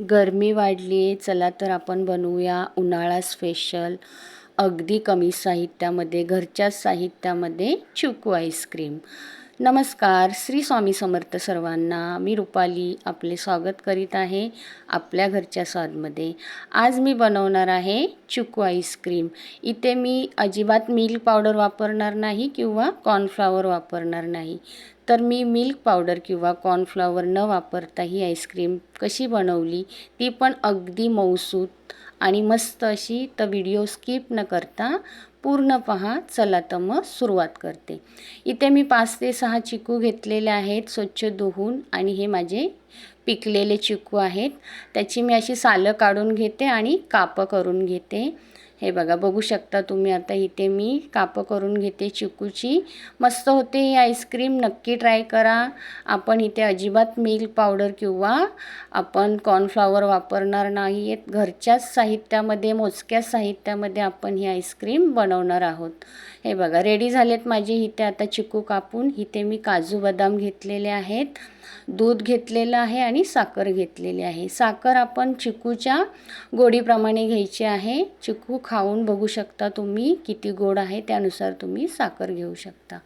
गरमी वाढली आहे चला तर आपण बनवूया उन्हाळा स्पेशल अगदी कमी साहित्यामध्ये घरच्याच साहित्यामध्ये चिकू आईस्क्रीम नमस्कार श्री स्वामी समर्थ सर्वांना मी रुपाली आपले स्वागत करीत आहे आपल्या घरच्या स्वादमध्ये. आज मी बनवणार आहे चुकू आईस्क्रीम इथे मी अजिबात मिल्क पावडर वापरणार नाही किंवा कॉर्नफ्लॉवर वापरणार नाही. तर मी मिल्क पावडर किंवा कॉर्नफ्लॉवर न वापरता ही आईस्क्रीम कशी बनवली ती पण अगदी मौसूत आणि मस्त अशी तर व्हिडिओ स्किप न करता पूर्ण पहा चला तर मग सुरुवात करते. इथे मी पाच ते सहा चिकू घेतलेले आहेत स्वच्छ धुवून आणि हे माझे पिकलेले चिकू आहेत. त्याची मी अशी सालं काढून घेते आणि कापं करून घेते. हे बघा बघू शकता तुम्ही आता इथे मी कापं करून घेते चिकूची. मस्त होते ही आईस्क्रीम नक्की ट्राय करा. आपण इथे अजिबात मिल्क पावडर किंवा आपण कॉर्नफ्लॉवर वापरणार नाही आहेत घरच्याच साहित्यामध्ये मोजक्याच साहित्यामध्ये आपण ही आईस्क्रीम बनवणार आहोत. हे बघा रेडी झालेत माझे इथे आता चिकू कापून. इथे मी काजू बदाम घेतलेले आहेत. दूध घेतलेलं आहे आणि साखर घेतलेली आहे. साखर आपण चिकूच्या गोडीप्रमाणे घ्यायची आहे. चिकू खाऊन बघू शकता तुम्ही किती गोड आहे त्यानुसार तुम्ही साखर घेऊ शकता.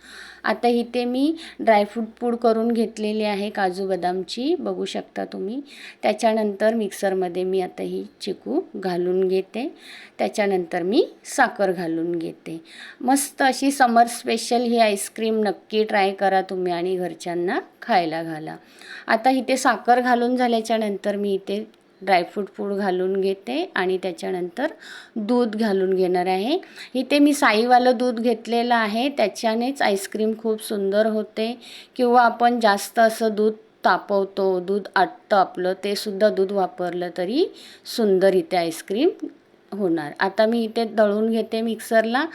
आता इथे मी ड्रायफ्रूट पूड करून घेतलेली आहे काजू बदामची. बघू शकता तुम्ही. त्याच्यानंतर मिक्सरमध्ये मी आता ही चिकू घालून घेते. त्याच्यानंतर मी साखर घालून घेते. मस्त अशी समर स्पेशल ही आईस्क्रीम नक्की ट्राय करा तुम्ही आणि घरच्यांना खायला घाला. आता इथे साखर घालून झाल्याच्यानंतर मी इथे ड्रायफ्रूट पूड घालून घेते आणि त्याच्यानंतर दूध घालून घेणार आहे. इथे मी साईवालं दूध घेतलेलं आहे. त्याच्यानेच आईस्क्रीम खूप सुंदर होते. किंवा आपण जास्त असं दूध तापवतो दूध आटतं आपलं ते सुद्धा दूध वापरलं तरी सुंदर इथे आईस्क्रीम होणार. आता मी इथे दळून घेते मिक्सरला.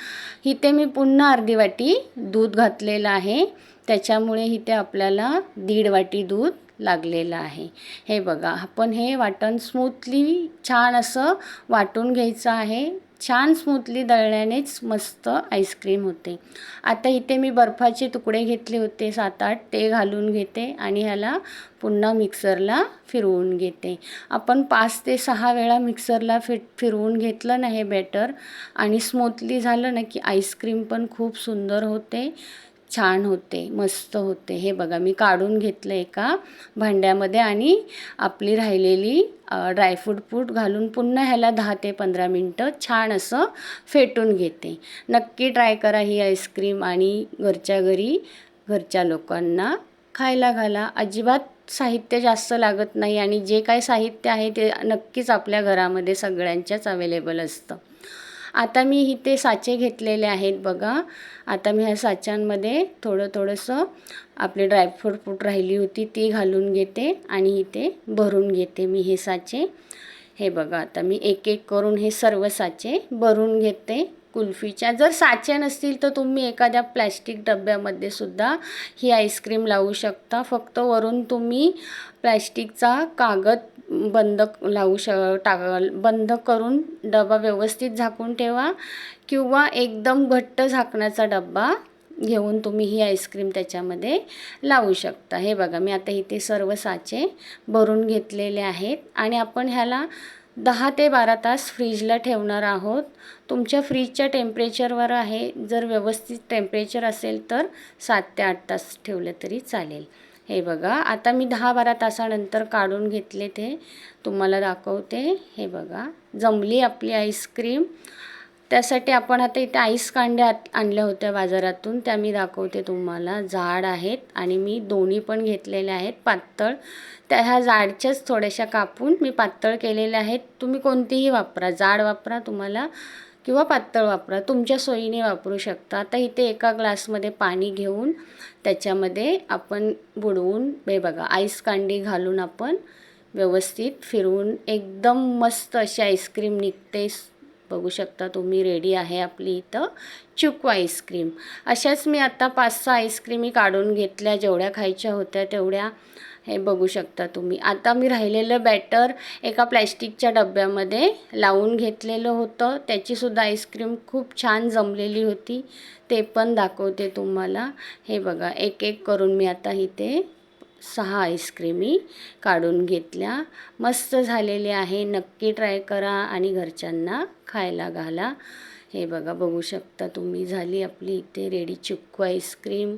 इथे मी पुन्हा अर्धी वाटी दूध घातलेलं आहे. त्याच्यामुळे इथे आपल्याला दीड वाटी दूध लागलेलं आहे. हे बघा आपण हे वाटण स्मूथली छान असं वाटून घ्यायचं आहे. छान स्मूथली दळण्यानेच मस्त आईस्क्रीम होते. आता इथे मी बर्फाचे तुकडे घेतले होते सात आठ ते घालून घेते आणि ह्याला पुन्हा मिक्सरला फिरवून घेते. आपण पाच ते सहा वेळा मिक्सरला फिट फिरवून घेतलं ना हे बॅटर आणि स्मूथली झालं ना की आईस्क्रीम पण खूप सुंदर होते. छान होते मस्त होते. हे बघा मी काढून घेतलं एका भांड्यामध्ये आणि आपली राहिलेली ड्रायफ्रूट पूट घालून पुन्हा ह्याला दहा ते पंधरा मिनटं छान असं फेटून घेते. नक्की ट्राय करा ही आईस्क्रीम आणि घरच्या घरी घरच्या लोकांना. खायला घाला. अजिबात साहित्य जास्त लागत नाही आणि जे काही साहित्य आहे ते नक्कीच आपल्या घरामध्ये सगळ्यांच्याच अवेलेबल असतं. आता मी इथे साचे घेतलेले आहेत बघा. आता मी ह्या साच्यांमध्ये थोडं थोडंसं आपले ड्रायफ्रूट फूट राहिली होती ती घालून घेते आणि इथे भरून घेते मी हे साचे. हे बघा आता मी एक एक करून हे सर्व साचे भरून घेते. कुल्फीच्या जर साचे नसतील तर तुम्ही एखाद्या प्लॅस्टिक डब्यामध्ये सुद्धा ही आईस्क्रीम लावू शकता. फक्त वरून तुम्ही प्लॅस्टिकचा कागद बंद लावू श टाक बंद करून डबा व्यवस्थित झाकून ठेवा किंवा एकदम घट्ट झाकण्याचा डब्बा घेऊन तुम्ही ही आईस्क्रीम त्याच्यामध्ये लावू शकता. हे बघा मी आता इथे सर्व साचे भरून घेतलेले आहेत आणि आपण ह्याला दहा ते बारा तास फ्रीजला ठेवणार आहोत. तुमच्या फ्रीजच्या टेम्परेचरवर आहे. जर व्यवस्थित टेम्परेचर असेल तर सात ते आठ तास ठेवलं तरी चालेल. हे बघा आता मी दहा बारा तासानंतर काढून घेतले ते. तुम्हाला दाखवते. हे बघा जमली आपली आईस्क्रीम. त्यासाठी आपण आता इथे आईस कांड्या आणल्या होत्या बाजारातून. त्या मी दाखवते तुम्हाला. जाड आहेत आणि मी दोन्ही पण घेतलेल्या आहेत. पातळ. त्या ह्या जाडच्याच थोड्याशा कापून मी पातळ केलेल्या आहेत. तुम्ही कोणतीही वापरा. जाड वापरा तुम्हाला. किंवा पातळ वापरा. तुमच्या सोयीने वापरू शकता. आता इथे एका ग्लासमध्ये पाणी घेऊन त्याच्यामध्ये आपण बुडवून बे बघा आईस कांडी घालून आपण व्यवस्थित फिरवून एकदम मस्त अशी आईस्क्रीम निघते. बघू शकता तुम्ही रेडी आहे आपली इथं चुकू आईस्क्रीम अशाच मी आता पाच सहा आईस्क्रीमी काढून घेतल्या. जेवढ्या खायच्या होत्या तेवढ्या हे बघू शकता तुम्ही. आता मी राहिलेलं बॅटर एका प्लॅस्टिकच्या डब्यामध्ये लावून घेतलेलं होतं. त्याचीसुद्धा आईस्क्रीम खूप छान जमलेली होती. ते पण दाखवते तुम्हाला. हे बघा एक एक करून मी आता इथे सहा आईस्क्रीमी काढून घेतल्या. मस्त झालेले आहे. नक्की ट्राय करा आणि घरच्यांना खायला घाला. हे बघा बघू शकता तुम्ही झाली आपली इथे रेडी चिक्कू आईस्क्रीम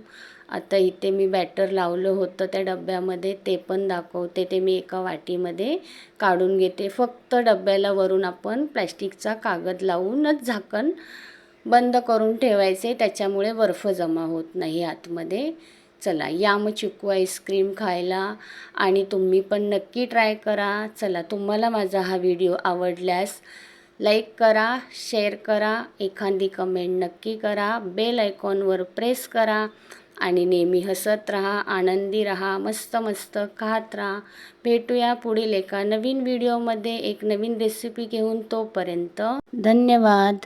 आता इथे मी बॅटर लावलं होतं त्या डब्यामध्ये ते पण दाखवते ते मी एका वाटीमध्ये काढून घेते. फक्त डब्याला वरून आपण प्लॅस्टिकचा कागद लावूनच झाकण बंद करून ठेवायचे त्याच्यामुळे बर्फ जमा होत नाही आतमध्ये. चला या मग चिकू आईस्क्रीम खायला आणि तुम्ही पण नक्की ट्राय करा. चला तुम्हाला माझा हा व्हिडिओ आवडल्यास लाईक करा शेअर करा एखादी कमेंट नक्की करा बेल आयकॉनवर प्रेस करा आणि नेहमी हसत राहा आनंदी राहा मस्त मस्त खात राहा. भेटूया पुढील एका नवीन व्हिडिओमध्ये एक नवीन रेसिपी घेऊन तोपर्यंत धन्यवाद.